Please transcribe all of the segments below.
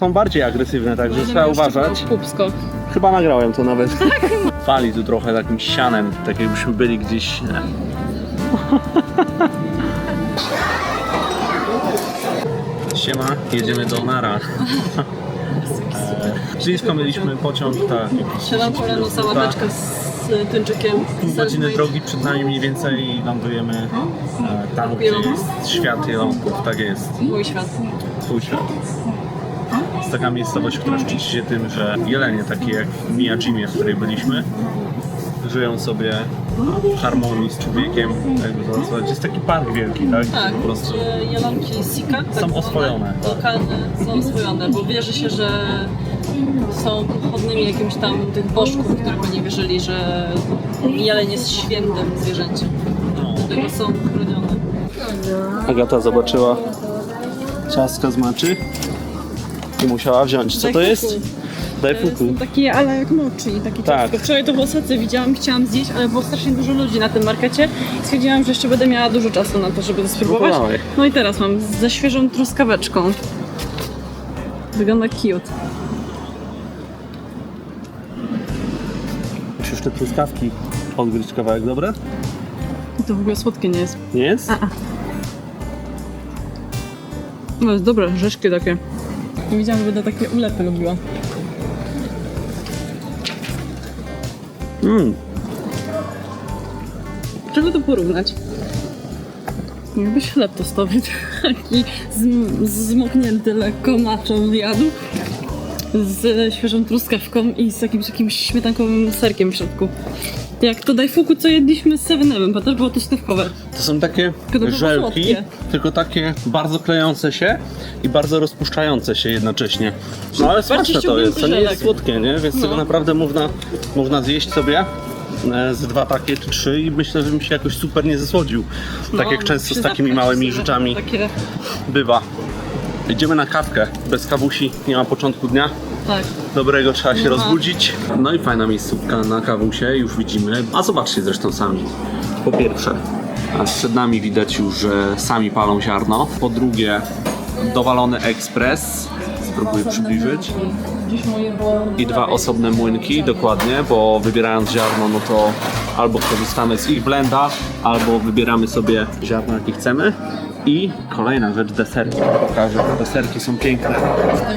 Są bardziej agresywne, także trzeba uważać. Kupsko. Chyba nagrałem to nawet. Fali tu trochę takim sianem, tak jakbyśmy byli gdzieś. Siema, jedziemy do Nara. E, Blisko mieliśmy pociąg, tak. jakiś Siadam 10 kolano, minut, tak. z y, tuńczykiem. Pół godziny drogi przed nami mniej więcej i lądujemy e, tam, gdzie Jelonków? jest świat jelonków. Tak jest, Mój świat. twój świat. Jest taka miejscowość, która szczyci się tym, że jelenie takie jak w Miyajimie, w której byliśmy, żyją sobie w harmonii z człowiekiem, jakby to nazwać. Jest taki park wielki, tak? Tak, po prostu gdzie jelonki Sika tak Są zwane, oswojone. Lokalne są oswojone, bo wierzy się, że są pochodnymi jakimś tam tych bożków, które by nie wierzyli, że jeleń jest świętym zwierzęciem. no, Dlatego są chronione. Agata zobaczyła ciastka z maczy i musiała wziąć. Co to jest? Daj fuku. Takie, ale jak mochi, takie Tak. ciastko. Wczoraj to w Osace widziałam, chciałam zjeść, ale było strasznie dużo ludzi na tym markecie i stwierdziłam, że jeszcze będę miała dużo czasu na to, żeby to spróbować. dawaj. No i teraz mam ze świeżą truskaweczką. Wygląda cute. Musisz te truskawki odgryźć kawałek, dobre? To w ogóle słodkie nie jest. Nie jest? No jest dobre, rzeszkie takie. Nie wiedziałam, że będę takie ulepy lubiła. Mm. Czego to porównać? Jakbyś chleb tostowy taki zm- zmoknięty lekko maczą jadł z świeżą truskawką i z jakimś, jakimś śmietankowym serkiem w środku. Jak to dajfuku, co jedliśmy z 7 bo też było truskawkowe. To są takie Tylko to było żelki, słodkie. tylko takie bardzo klejące się i bardzo rozpuszczające się jednocześnie. No ale smaczne to ściągnięty jest, to nie żelek. jest słodkie, nie? Więc No. tego naprawdę można, można zjeść sobie e, z dwa takie czy trzy i myślę, że bym się jakoś super nie zesłodził. tak No, jak często z takimi zapchać małymi sobie rzeczami Takie, bywa. Idziemy na kawkę. Bez kawusi nie ma początku dnia. tak. Dobrego trzeba się No. rozbudzić. No i fajna miejscówka na kawusie, już widzimy. A zobaczcie zresztą sami. Po pierwsze, przed nami widać już, że sami palą ziarno. Po drugie, dowalony ekspres. Spróbuję przybliżyć. I dwa osobne młynki, dokładnie, bo wybierając ziarno, no to albo korzystamy z ich blenda, albo wybieramy sobie ziarno, jakie chcemy. I kolejna rzecz, deserki. Pokażę, deserki są piękne.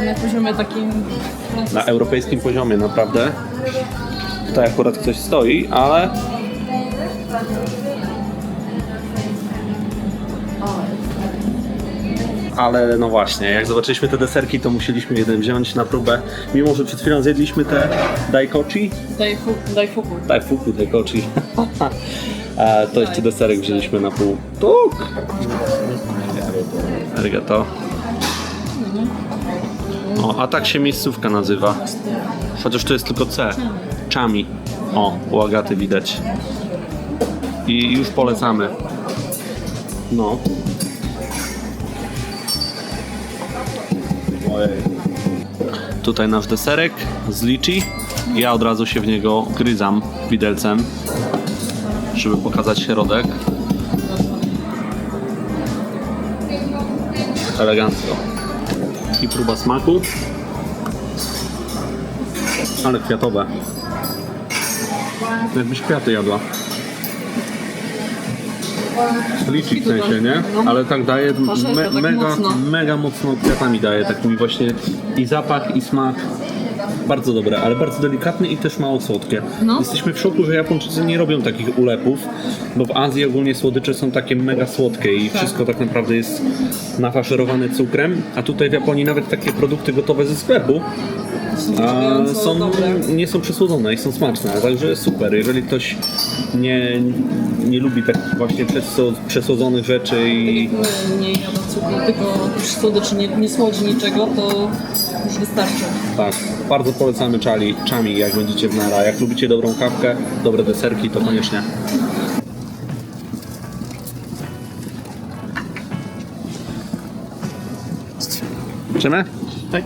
Na poziomie takim na europejskim poziomie naprawdę. Tutaj akurat ktoś stoi, ale ale no właśnie, jak zobaczyliśmy te deserki, to musieliśmy jeden wziąć na próbę. Mimo, że przed chwilą zjedliśmy te daikochi, dajfuku. dajfuku. daifuku daikochi, a to jeszcze deserek wzięliśmy na pół. Tuk! Arigato. O, a tak się miejscówka nazywa. Chociaż to jest tylko C. Chami. O, u widać. I już polecamy. No. Tutaj nasz deserek z liczy. Ja od razu się w niego gryzam widelcem, żeby pokazać środek. Elegancko. I próba smaku. Ale kwiatowe. Jakbyś kwiaty jadła. Liczy w sensie, nie? Ale tak daje, me, tak mega, mocno. mega mocno kwiatami daje, takimi właśnie i zapach, i smak. Bardzo dobre, ale bardzo delikatne i też mało słodkie. No. Jesteśmy w szoku, że Japończycy nie robią takich ulepów, bo w Azji ogólnie słodycze są takie mega słodkie i wszystko tak naprawdę jest nafaszerowane cukrem, a tutaj w Japonii nawet takie produkty gotowe ze sklepu a, są, nie są przesłodzone i są smaczne, także super. Jeżeli ktoś nie, nie lubi takich właśnie przesłodzonych rzeczy i My nie jada cukru, tylko słodyczy nie, nie słodzi niczego, to już wystarczy. tak, bardzo polecamy czali, czami jak będziecie w Nara. Jak lubicie dobrą kawkę, dobre deserki, to koniecznie. Idziemy? Tak.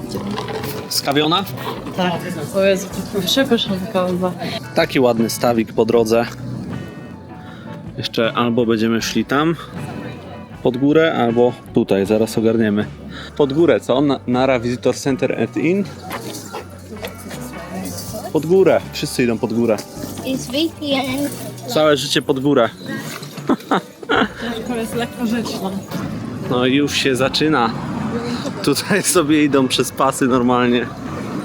Skawiona? Tak. O Jezu, to przepyszna kawa. Taki ładny stawik po drodze. Jeszcze albo będziemy szli tam pod górę, albo tutaj, zaraz ogarniemy. Pod górę, co? Na, Nara Visitor Center and Inn. Pod górę. Wszyscy idą pod górę. VPN Całe życie pod górę. To jest lekko rzeczna. No i już się zaczyna. Tutaj sobie idą przez pasy normalnie.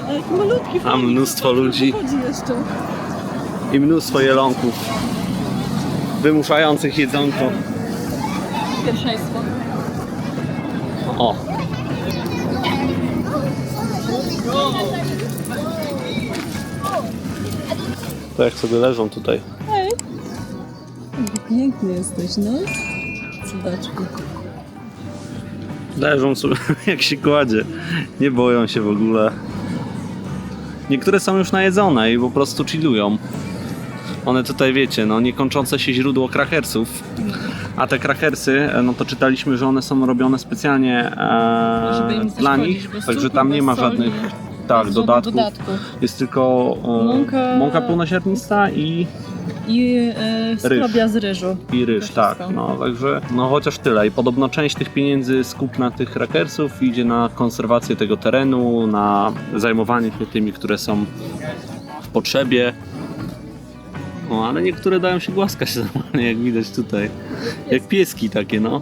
Ale jak malutki A mnóstwo ludzi chodzi jeszcze. i mnóstwo jelonków. Wymuszających jedzonko. Pierwszeństwo. O. To jak sobie leżą tutaj. Hej. Piękny jesteś, no. Cudaczku. Leżą sobie jak się kładzie. Nie boją się w ogóle. Niektóre są już najedzone i po prostu chillują. One tutaj wiecie, no niekończące się źródło krakersów. A te krakersy, e, no to czytaliśmy, że one są robione specjalnie e, Żeby im dla nich, bez także cukru, tam nie bez ma soli, żadnych tak, dodatków. dodatków. Jest tylko e, Mąka- mąka pełnoziarnista i, I e, skrobia z ryżu. i ryż, To tak. wszystko. No, także no chociaż tyle. I podobno część tych pieniędzy z kupna tych krakersów idzie na konserwację tego terenu, na zajmowanie się tymi, które są w potrzebie. No, ale niektóre dają się głaskać normalnie, jak widać tutaj. Jak pieski takie, no.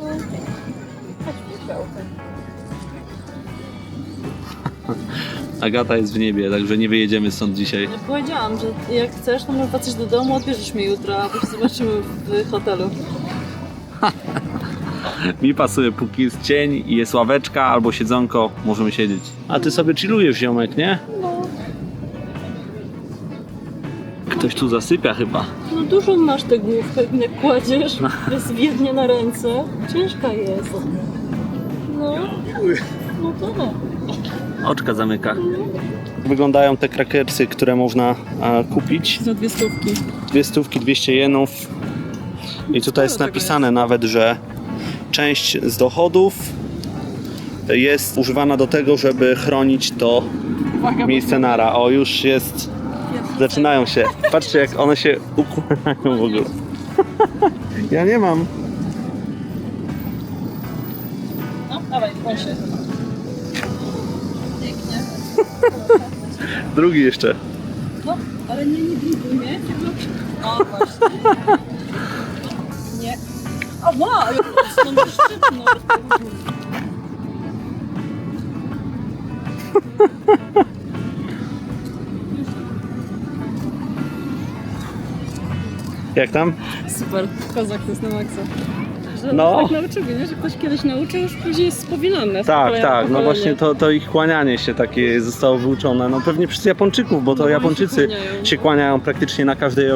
Agata jest w niebie, także nie wyjedziemy stąd dzisiaj. Ja powiedziałam, że jak chcesz, to może wracać do domu, odbierzesz mnie jutro, a potem zobaczymy w hotelu. Mi pasuje, póki jest cień i jest ławeczka albo siedzonko, możemy siedzieć. A ty sobie chillujesz, ziomek, nie? No, Ktoś tu zasypia chyba. no dużo masz tę główkę, jak kładziesz bezwiednie na ręce. Ciężka jest. No, no to no. Oczka zamyka. Wyglądają te krakersy, które można e, kupić. Za dwie stówki. Dwie stówki, 200 jenów. I tutaj jest napisane nawet, że część z dochodów jest używana do tego, żeby chronić to Uwaga, miejsce nara. O, już jest... Zaczynają się. Patrzcie, jak one się układają w ogóle. Ja nie mam. No, dawaj, proszę. Pięknie. Drugi jeszcze. No, ale nie, nie bliżej, nie? O, właśnie. Nie. O, wow, jak to jest szczytno. Jak tam? Super, kozak to jest na maksa. Że No. Tak nauczyły, nie? Że ktoś kiedyś nauczył, już później jest spowinane. z Tak, tak, no właśnie to, to ich kłanianie się takie zostało wyuczone. No pewnie przez Japończyków, bo to No, oni się Japończycy kłaniają. się kłaniają praktycznie na każdej. E,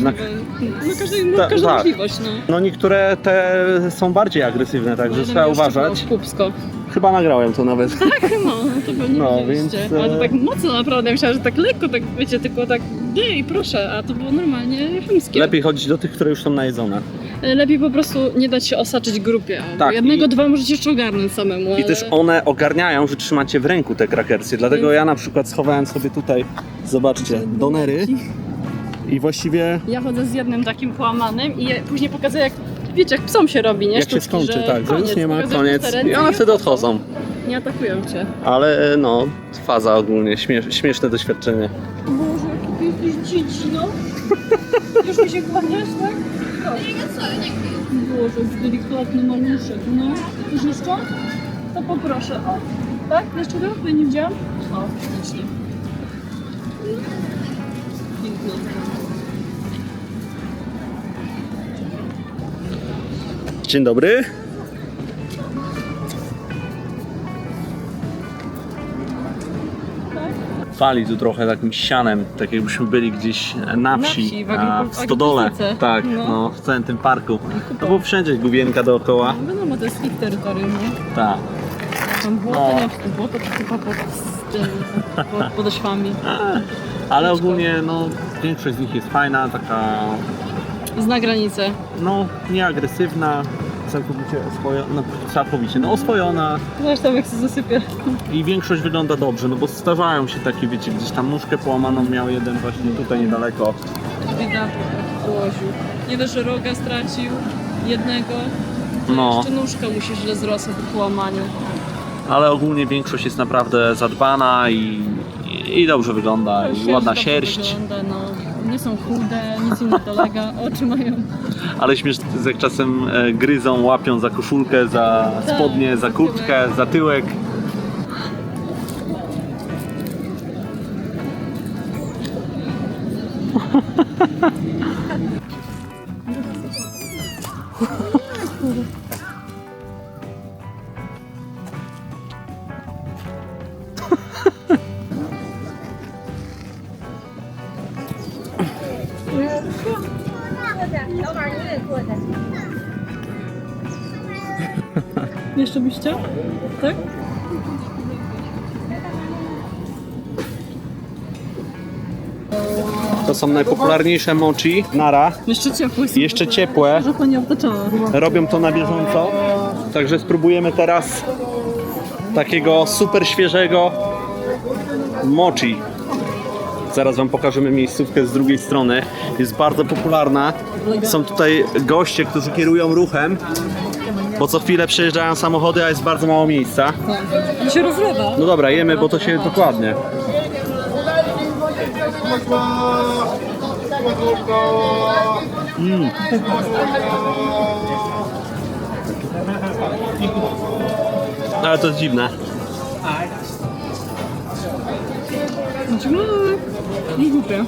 na, Na każdej, na każdą tak. możliwość, no. no niektóre te są bardziej agresywne, także Jeden trzeba uważać. Pupsko. Chyba nagrałem to nawet. Tak, no, to pewnie No, więc, Ale to e, tak mocno naprawdę, myślałam, że tak lekko, tak wiecie, tylko tak dej, proszę, a to było normalnie chamskie. Lepiej chodzić do tych, które już są najedzone. E, Lepiej po prostu nie dać się osaczyć grupie. Tak, jednego, i- dwa możecie jeszcze ogarnąć samemu, I ale... też one ogarniają, że trzymacie w ręku te krakersy. Dlatego ja na przykład schowałem sobie tutaj, zobaczcie, donery. I właściwie Ja chodzę z jednym takim połamanym i je później pokazuję, jak wiecie, jak psom się robi, nie? jak się Sztuczki, skończy, że tak, że już nie ma, koniec. I one wtedy odchodzą. Nie atakują cię. Ale no, faza ogólnie, śmiesz, śmieszne doświadczenie. Boże, jaki piękny dzieci, no. Już mi się kłaniasz, tak? Boże, jaki delikatny maluszek, no. Chcesz jeszcze? To poproszę, o. Tak? Jeszcze raz? Bo nie widziałam? O, faktycznie. Piękne. Dzień dobry. Fali tu trochę takim sianem, tak jakbyśmy byli gdzieś na wsi, wsi, w a, w stodole. Tak, No. no. w całym tym parku. No bo wszędzie gubienka dookoła. No wiadomo, to jest ich terytorium, nie? Tak. Tam błoto, No. nie? Błoto to chyba pod, pod, pod ośwami. Ale ogólnie no, większość z nich jest fajna, taka Zna granicę. no nieagresywna, całkowicie oswojona, no, całkowicie, no oswojona Zresztą jak się zasypie. i większość wygląda dobrze, no bo zdarzają się takie, wiecie, gdzieś tam nóżkę połamaną miał jeden właśnie tutaj niedaleko. Biedaczek położył. Nie dość, że roga stracił jednego, to No. jeszcze nóżka mu się źle zrosła po połamaniu. ale ogólnie większość jest naprawdę zadbana i, i dobrze wygląda, i ładna dobrze sierść. Wygląda, no. Nie są chude, nic im nie dolega, oczy mają. Ale śmieszne jak czasem e, gryzą, łapią za koszulkę, za Tak, spodnie, za kurtkę, za tyłek. Są najpopularniejsze mochi. Nara. Jeszcze ciepły są. Jeszcze ciepłe. Obtaczała. Robią to na bieżąco. Także spróbujemy teraz takiego super świeżego mochi. Zaraz Wam pokażemy miejscówkę z drugiej strony. Jest bardzo popularna. Są tutaj goście, którzy kierują ruchem, bo co chwilę przejeżdżają samochody, a jest bardzo mało miejsca. Się rozlewa. No dobra, jemy, bo to się dokładnie. Mm. Ale to jest dziwne. No, nie głupie.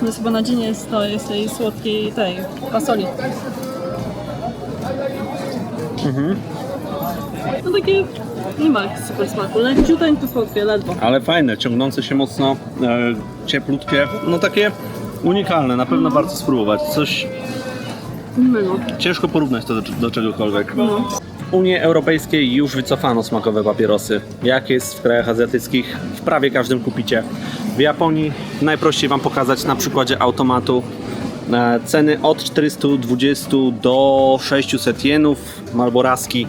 To jest chyba na dzień jest to jest tej słodkiej tej fasoli. No takie nie ma super smaku, leciuteńko słodkie, ledwo. Ale fajne, ciągnące się mocno, e, cieplutkie. No takie unikalne, na pewno warto spróbować. Coś ciężko porównać to do, do czegokolwiek. No. W Unii Europejskiej już wycofano smakowe papierosy. Jak jest w krajach azjatyckich, w prawie każdym kupicie. W Japonii najprościej Wam pokazać na przykładzie automatu e, ceny od 420 do 600 jenów, malboraski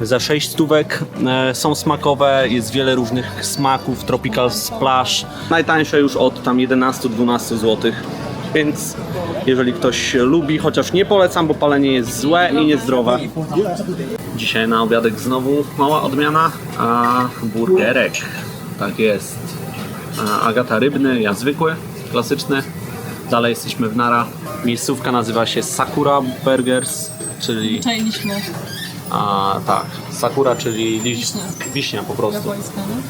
za 6 stówek e, są smakowe, jest wiele różnych smaków, tropical splash, najtańsze już od tam 11-12 zł. Więc jeżeli ktoś lubi, chociaż nie polecam, bo palenie jest złe i niezdrowe. Dzisiaj na obiadek znowu mała odmiana, a burgerek. Tak jest. Agata rybny, ja zwykły, klasyczny. Dalej jesteśmy w Nara. Miejscówka nazywa się Sakura Burgers, czyli Czajliśmy a, tak, Sakura, czyli liść, Wiśnia. wiśnia po prostu. japońska, no?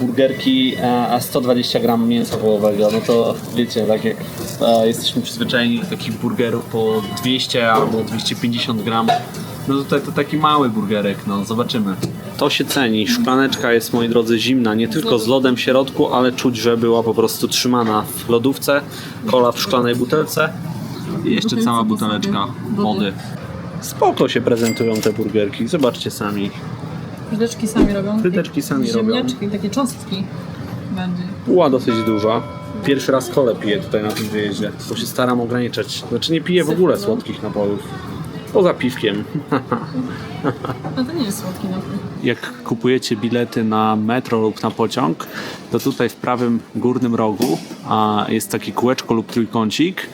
burgerki a 120 gram mięsa wołowego, no to wiecie, tak jak jesteśmy przyzwyczajeni do takich burgerów po 200 albo 250 gram, no tutaj to taki mały burgerek, no zobaczymy. To się ceni, szklaneczka jest moi drodzy zimna, nie tylko z lodem w środku, ale czuć, że była po prostu trzymana w lodówce, kola w szklanej butelce i jeszcze cała buteleczka Wody. wody. Spoko się prezentują te burgerki, zobaczcie sami. Fryteczki sami robią. Fryteczki sami robią. Ziemniaczki, takie cząstki. Bardziej. Była dosyć duża. Pierwszy raz kole piję tutaj na tym wyjeździe, bo się staram ograniczać. Znaczy nie piję w ogóle słodkich napojów. Poza piwkiem. A to nie jest słodki napój. Jak kupujecie bilety na metro lub na pociąg, to tutaj w prawym górnym rogu a, jest takie kółeczko lub trójkącik,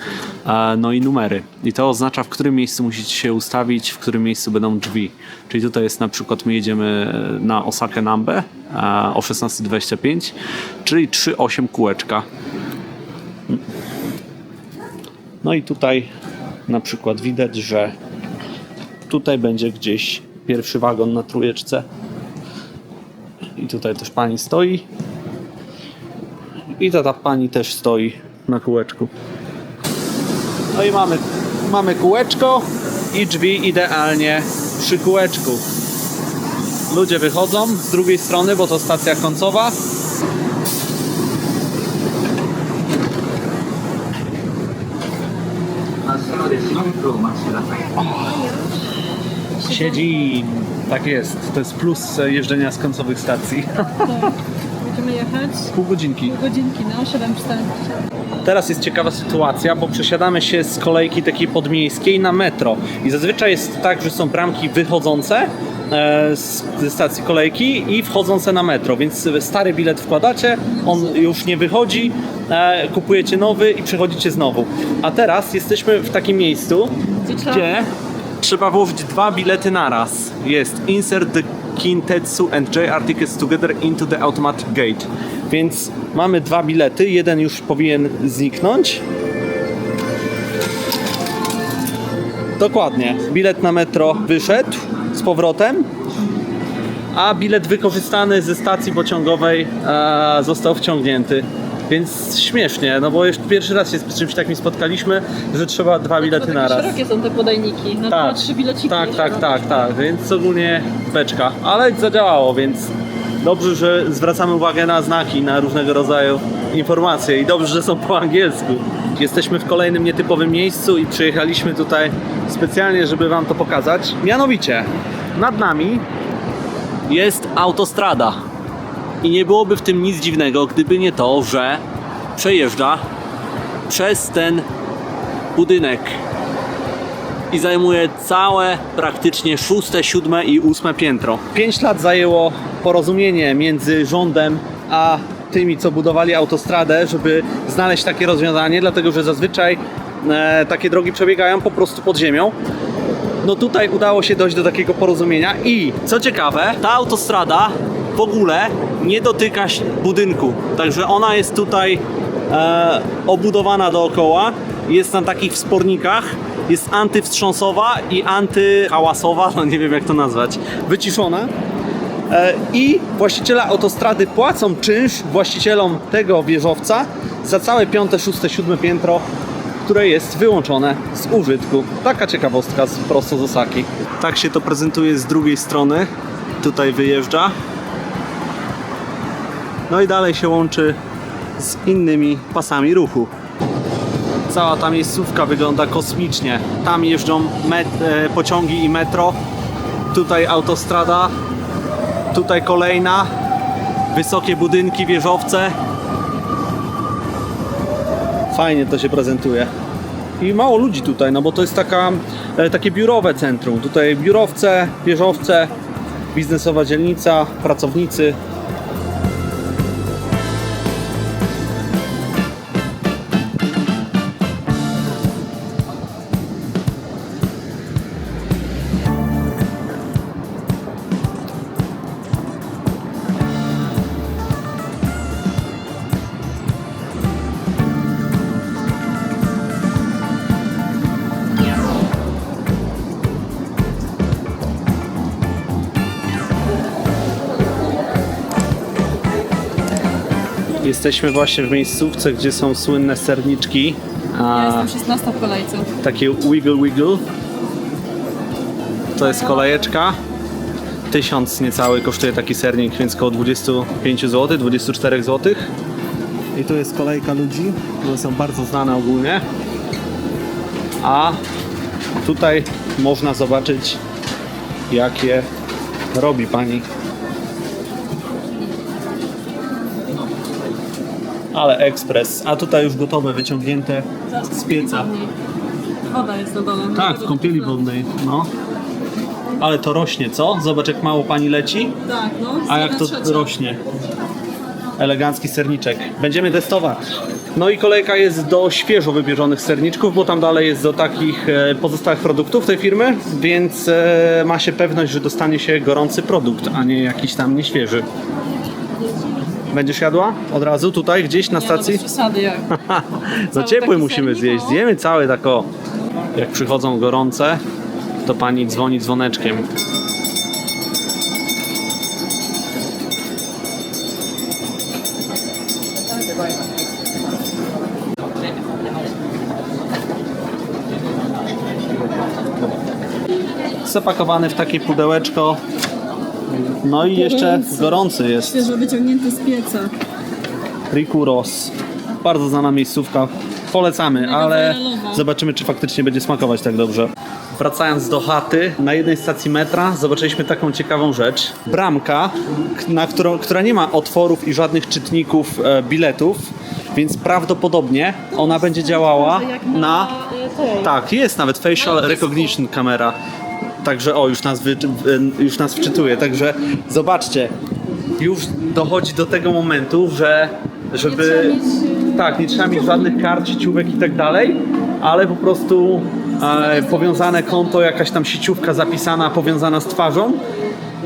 a, no i numery. I to oznacza, w którym miejscu musicie się ustawić, w którym miejscu będą drzwi. Czyli tutaj jest na przykład, my jedziemy na Osakę Nambę a, o 16.25, czyli 3-8 kółeczka. No i tutaj na przykład widać, że tutaj będzie gdzieś pierwszy wagon na trójeczce. I tutaj też pani stoi. I ta, ta pani też stoi na kółeczku. No i mamy, mamy kółeczko i drzwi idealnie przy kółeczku. Ludzie wychodzą z drugiej strony, bo to stacja końcowa. Siedzi. Tak jest. To jest plus e, jeżdżenia z końcowych stacji. Będziemy jechać Pół godzinki. godzinki, no 7 4 Teraz jest ciekawa sytuacja, bo przesiadamy się z kolejki takiej podmiejskiej na metro. I zazwyczaj jest tak, że są bramki wychodzące e, ze stacji kolejki i wchodzące na metro, więc stary bilet wkładacie, on już nie wychodzi, e, kupujecie nowy i przechodzicie znowu. A teraz jesteśmy w takim miejscu, Gdzie trzeba- włożyć dwa bilety naraz. Jest insert the Kintetsu and JR tickets together into the automatic gate. Więc mamy dwa bilety, jeden już powinien zniknąć. Dokładnie. Bilet na metro wyszedł z powrotem, a bilet wykorzystany ze stacji pociągowej e, został wciągnięty. Więc śmiesznie, no bo już pierwszy raz się z czymś takim spotkaliśmy, że trzeba dwa bilety Takie naraz. szerokie są te podajniki, na Tak, trzy bileciki. tak, jeszcze. tak, tak, tak, więc ogólnie beczka, ale zadziałało, więc dobrze, że zwracamy uwagę na znaki, na różnego rodzaju informacje i dobrze, że są po angielsku. Jesteśmy w kolejnym nietypowym miejscu i przyjechaliśmy tutaj specjalnie, żeby Wam to pokazać. Mianowicie, nad nami jest autostrada. I nie byłoby w tym nic dziwnego, gdyby nie to, że przejeżdża przez ten budynek i zajmuje całe praktycznie szóste, siódme i ósme piętro. Pięć lat zajęło porozumienie między rządem a tymi, co budowali autostradę, żeby znaleźć takie rozwiązanie, dlatego że zazwyczaj e, takie drogi przebiegają po prostu pod ziemią. No tutaj udało się dojść do takiego porozumienia i co ciekawe, ta autostrada w ogóle nie dotyka budynku, także ona jest tutaj e, obudowana dookoła, jest na takich wspornikach, jest antywstrząsowa i antyhałasowa, no nie wiem jak to nazwać, wyciszona. E, I właściciele autostrady płacą czynsz właścicielom tego wieżowca za całe piąte, szóste, siódme piętro, które jest wyłączone z użytku. Taka ciekawostka z, prosto z Osaki. Tak się to prezentuje z drugiej strony. Tutaj wyjeżdża. No i dalej się łączy z innymi pasami ruchu. Cała ta miejscówka wygląda kosmicznie. Tam jeżdżą e, pociągi i metro. Tutaj autostrada. Tutaj kolejna. Wysokie budynki, wieżowce. Fajnie to się prezentuje. I mało ludzi tutaj, no bo to jest taka, e, takie biurowe centrum. Tutaj biurowce, wieżowce, biznesowa dzielnica, pracownicy. Jesteśmy właśnie w miejscówce, gdzie są słynne serniczki. Ja A, jestem 16 w kolejce. takie wiggle wiggle. To jest kolejeczka. Tysiąc niecały kosztuje taki sernik, więc około 25 zł, 24 zł. I tu jest kolejka ludzi, które są bardzo znane ogólnie. A tutaj można zobaczyć, jakie robi pani. Ale ekspres. A tutaj już gotowe, wyciągnięte z pieca. Woda jest na dole. Tak, w kąpieli wodnej, no. Ale to rośnie, co? Zobacz jak mało pani leci, Tak, no. a jak to rośnie. Elegancki serniczek. Będziemy testować. No i kolejka jest do świeżo wybierzonych serniczków, bo tam dalej jest do takich e, pozostałych produktów tej firmy, więc e, ma się pewność, że dostanie się gorący produkt, a nie jakiś tam nieświeży. Będziesz jadła od razu tutaj, gdzieś na stacji? Nie, no bez przesady jak. Za Cały ciepły musimy zjeść. no. Zjemy całe tak o. Jak przychodzą gorące, to pani dzwoni dzwoneczkiem. Zapakowany w takie pudełeczko. No i jeszcze Gorący. jest. Świeżo wyciągnięty z pieca. Rikuros. Bardzo znana miejscówka. Polecamy, ale zobaczymy, czy faktycznie będzie smakować tak dobrze. Wracając do chaty, na jednej stacji metra zobaczyliśmy taką ciekawą rzecz. Bramka, k- na którą, która nie ma otworów i żadnych czytników e, biletów, więc prawdopodobnie ona będzie działała na... e. Tak, jest nawet facial recognition kamera. Także o, już nas, wy, już nas wczytuje. Także zobaczcie, już dochodzi do tego momentu, że żeby. Tak, nie trzeba mieć żadnych kart, sieciówek i tak dalej, ale po prostu e, powiązane konto, jakaś tam sieciówka zapisana, powiązana z twarzą.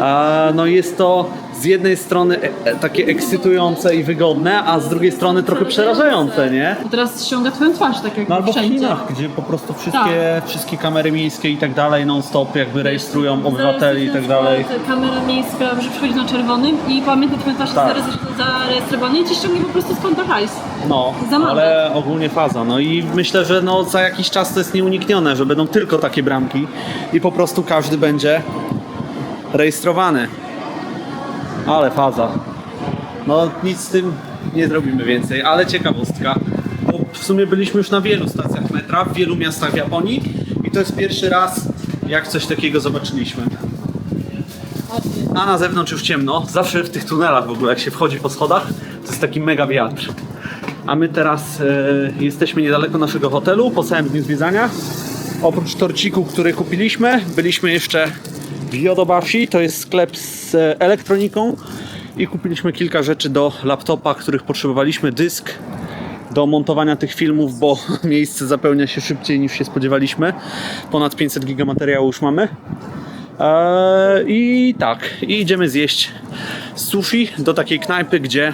E, no jest to z jednej strony e, e, takie ekscytujące i wygodne, a z drugiej strony trochę przerażające, nie? Teraz ściąga twoją twarz, tak jak No albo w. Chinach, gdzie po prostu wszystkie, wszystkie kamery miejskie i tak dalej non-stop jakby rejestrują obywateli i tak dalej. Zaraz Kamera miejska, że przychodzi na czerwonym i pamięta twoją twarz Tak. jest zarejestrowany i ci ściągnie po prostu konta hajs. No, ale ogólnie faza. No i myślę, że no za jakiś czas to jest nieuniknione, że będą tylko takie bramki i po prostu każdy będzie rejestrowany. Ale faza. No nic z tym nie zrobimy więcej, ale ciekawostka. Bo w sumie byliśmy już na wielu stacjach metra, w wielu miastach w Japonii i to jest pierwszy raz, jak coś takiego zobaczyliśmy. A na zewnątrz już ciemno. Zawsze w tych tunelach w ogóle, jak się wchodzi po schodach, to jest taki mega wiatr. A my teraz e, jesteśmy niedaleko naszego hotelu po całym dniu zwiedzania. Oprócz torciku, który kupiliśmy, byliśmy jeszcze w Yodobashi, to jest sklep z e, elektroniką i kupiliśmy kilka rzeczy do laptopa, których potrzebowaliśmy, dysk do montowania tych filmów, bo miejsce zapełnia się szybciej niż się spodziewaliśmy. Ponad 500 giga materiału już mamy. Eee, I tak, i idziemy zjeść sushi do takiej knajpy, gdzie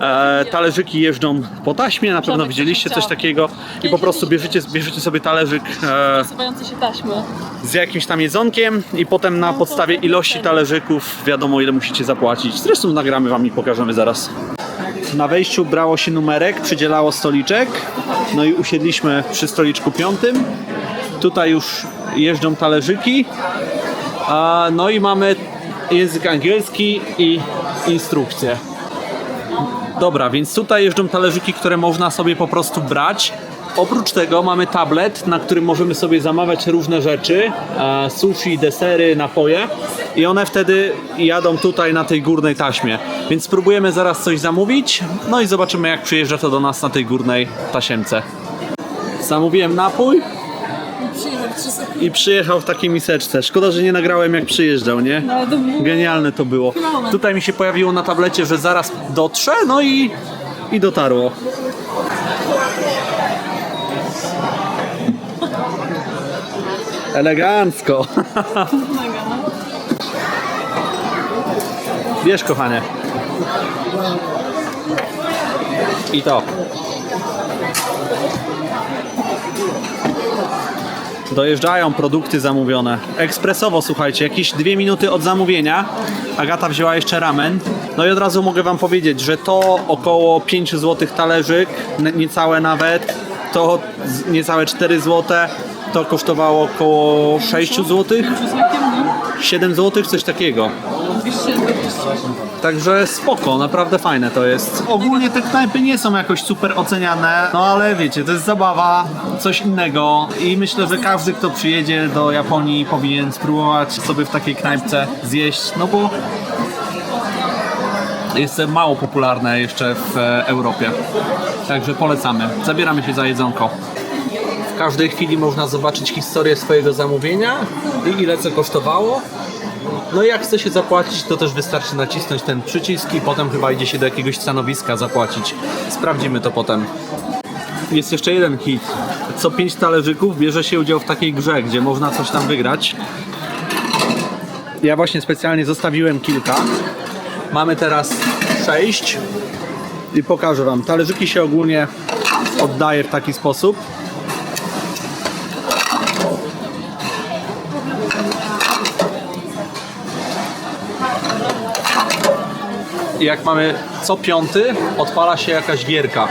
e, talerzyki jeżdżą po taśmie, na pewno widzieliście coś takiego i po prostu bierzecie, bierzecie sobie talerzyk e, Przesuwające się taśmy. z jakimś tam jedzonkiem i potem na to podstawie ilości talerzyków wiadomo ile musicie zapłacić. Zresztą nagramy wam i pokażemy zaraz. Na wejściu brało się numerek, przydzielało stoliczek, no i usiedliśmy przy stoliczku piątym. Tutaj już jeżdżą talerzyki, a, no i mamy język angielski i instrukcje. Dobra, więc tutaj jeżdżą talerzyki, które można sobie po prostu brać. Oprócz tego mamy tablet, na którym możemy sobie zamawiać różne rzeczy, e, sushi, desery, napoje i one wtedy jadą tutaj na tej górnej taśmie. Więc spróbujemy zaraz coś zamówić, no i zobaczymy jak przyjeżdża to do nas na tej górnej tasiemce. Zamówiłem napój i przyjechał w takiej miseczce. Szkoda, że nie nagrałem jak przyjeżdżał, nie? No, ale to było- Genialne to było. Tutaj mi się pojawiło na tablecie, że zaraz dotrze, no i, i dotarło. Elegancko. Wiesz, kochanie. I to. Dojeżdżają produkty zamówione. Ekspresowo, słuchajcie, jakieś dwie minuty od zamówienia. Agata wzięła jeszcze ramen. No i od razu mogę Wam powiedzieć, że to około 5 zł talerzyk, niecałe nawet. To niecałe 4 zł. To kosztowało około 6 zł. Czy z makiem, no? 7 zł, coś takiego. 220. Także spoko, naprawdę fajne to jest. Ogólnie te knajpy nie są jakoś super oceniane, no ale wiecie, to jest zabawa, coś innego i myślę, że każdy, kto przyjedzie do Japonii powinien spróbować sobie w takiej knajpce zjeść, no bo jest mało popularne jeszcze w e, Europie. Także polecamy. Zabieramy się za jedzonko. W każdej chwili można zobaczyć historię swojego zamówienia i ile co kosztowało. No i jak chce się zapłacić, to też wystarczy nacisnąć ten przycisk i potem chyba idzie się do jakiegoś stanowiska zapłacić. Sprawdzimy to potem. Jest jeszcze jeden hit. Co pięć talerzyków bierze się udział w takiej grze, gdzie można coś tam wygrać. Ja właśnie specjalnie zostawiłem kilka. Mamy teraz sześć i pokażę Wam. Talerzyki się ogólnie oddaje w taki sposób. I jak mamy co piąty, odpala się jakaś gierka.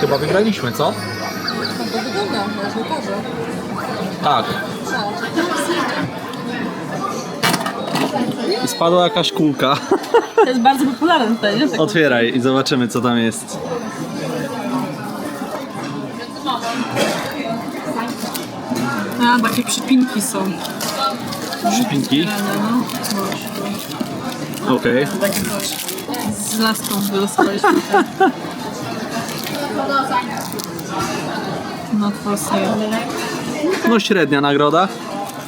Chyba wygraliśmy, co? To wygląda. Tak. I spadła jakaś kulka. To jest bardzo popularne tutaj, nie? Tak Otwieraj i zobaczymy, co tam jest. A, takie przypinki są. Szpinki. No. Okej. Z laską wylosowaliśmy. No to sobie. No średnia nagroda.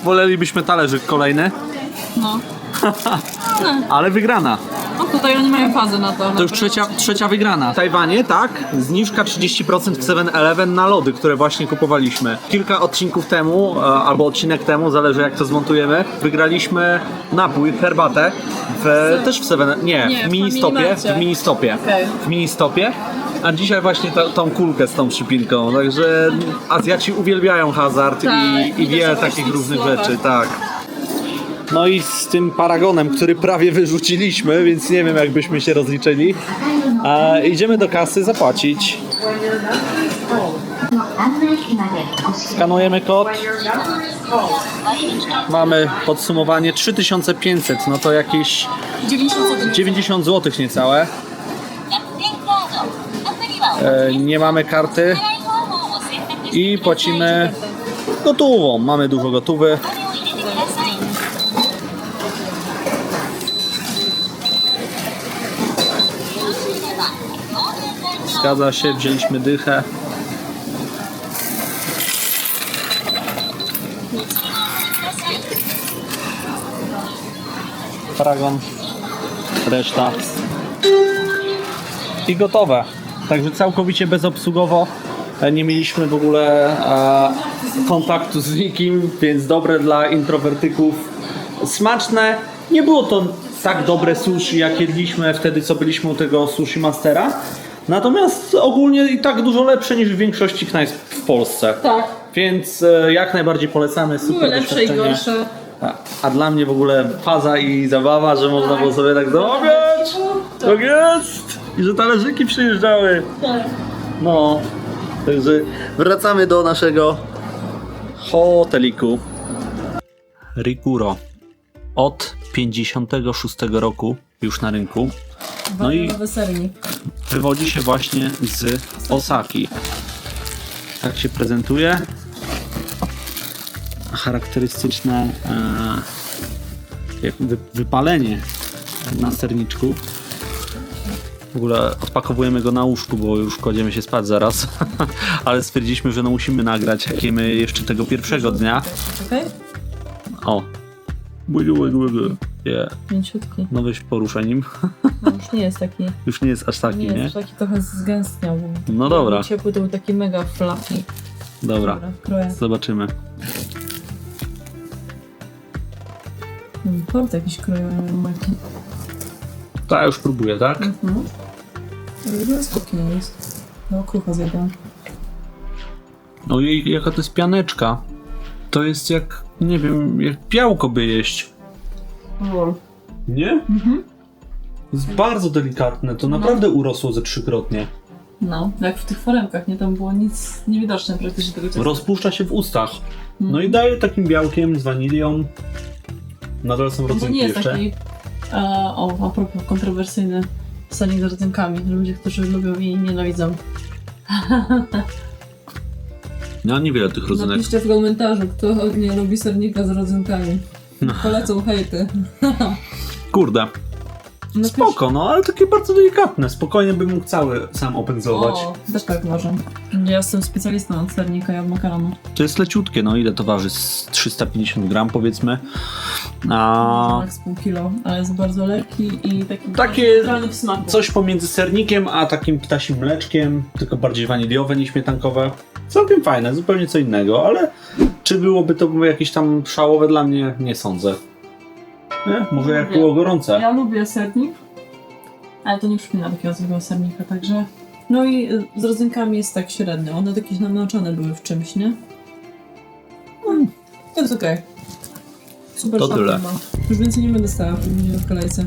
Wolelibyśmy talerzyk kolejny, No. ale wygrana. no tutaj oni mają fazę na to. To już trzecia, trzecia wygrana. W Tajwanie, tak? Zniżka 30% w 7-Eleven na lody, które właśnie kupowaliśmy. Kilka odcinków temu, e, albo odcinek temu, zależy jak to zmontujemy, wygraliśmy napój, herbatę, w, też w 7 nie, Nie, w w ministopie, w ministopie. Okej. W ministopie. A dzisiaj właśnie ta, tą kulkę z tą przypinką, także Azjaci uwielbiają hazard Tak, i, i wiele to takich właśnie różnych słowach. rzeczy, tak. No i z tym paragonem, który prawie wyrzuciliśmy, więc nie wiem jak byśmy się rozliczyli. A idziemy do kasy zapłacić. Skanujemy kod. Mamy podsumowanie 3500, no to jakieś 90 zł. 90 zł niecałe. E, nie mamy karty i płacimy gotową. Mamy dużo gotówy. Zgadza się, wzięliśmy dychę. Paragon, reszta i gotowe. Także całkowicie bezobsługowo. E, Nie mieliśmy w ogóle e, kontaktu z nikim, więc dobre dla introwertyków. Smaczne. Nie było to tak dobre sushi, jak jedliśmy wtedy, co byliśmy u tego sushi mastera. Natomiast ogólnie i tak dużo lepsze niż w większości knajp w Polsce. Tak. Więc e, jak najbardziej polecamy. Super Były lepsze i doświadczenie. gorsze. A, a dla mnie w ogóle faza i zabawa, że można było sobie tak zamawiać. Tak jest! I że talerzyki przyjeżdżały. Tak. No, także wracamy do naszego hoteliku. Rikuro. Od 56 roku już na rynku. No i sernik. wywodzi się właśnie z Osaki. Tak się prezentuje. Charakterystyczne e, jak wy, wypalenie na serniczku. W ogóle odpakowujemy go na łóżku, bo już kładziemy się spać zaraz. Ale stwierdziliśmy, że no musimy nagrać jakiemy jeszcze tego pierwszego dnia. Okej? O. Błygu, błygu, błygu. Yeah. Mięciutki. No weź poruszaj nim. No już nie jest taki. Już nie jest aż taki, Nie, nie? jest taki trochę zgęstniał. No dobra. Ciepły to był taki mega fluffy. Dobra. kroję. Zobaczymy. Hmm, Port jakiś krojony. maki. Ta już próbuję, tak? Mhm. Ale spokojnie jest. No, krucha zjadłam. Ojej, jaka to jest pianeczka. To jest jak, nie wiem, jak białko by jeść. Lol. Nie? Mhm. Jest bardzo delikatne, to naprawdę urosło ze trzykrotnie. No, jak w tych foremkach, nie? Tam było nic niewidoczne praktycznie tego czasu. Rozpuszcza się w ustach. No i daje takim białkiem z wanilią. Nadal są No to rodzynki nie jest jeszcze. taki, e, o, a propos, kontrowersyjny sernik z rodzynkami. Ludzie, którzy lubią i nienawidzą. No niewiele tych rodzynek. Napiszcie w komentarzu, kto nie lubi sernika z rodzynkami. Polecą hejty. Kurde, Napisz- spoko, no ale takie bardzo delikatne. Spokojnie bym mógł cały sam opędzować. O, też tak uważam. Ja jestem specjalistą od sernika i od makaronu. To jest leciutkie, no ile to waży? Z 350 gram powiedzmy. A Max pół kilo, ale jest bardzo lekki i taki Takie neutralny w smaku. coś pomiędzy sernikiem a takim ptasim mleczkiem, tylko bardziej waniliowe niż śmietankowe. Całkiem fajne, zupełnie co innego, ale czy byłoby to jakieś tam szałowe dla mnie? Nie sądzę. Nie? Może jak było gorące. Ja lubię sernik, ale to nie przypomina takiego zwykłego sernika, także... No i y, z rodzynkami jest tak średnio. One jakieś namoczone były w czymś, nie? No, to jest okej. Super To tyle. ma. Już więcej nie będę stała w w kolejce.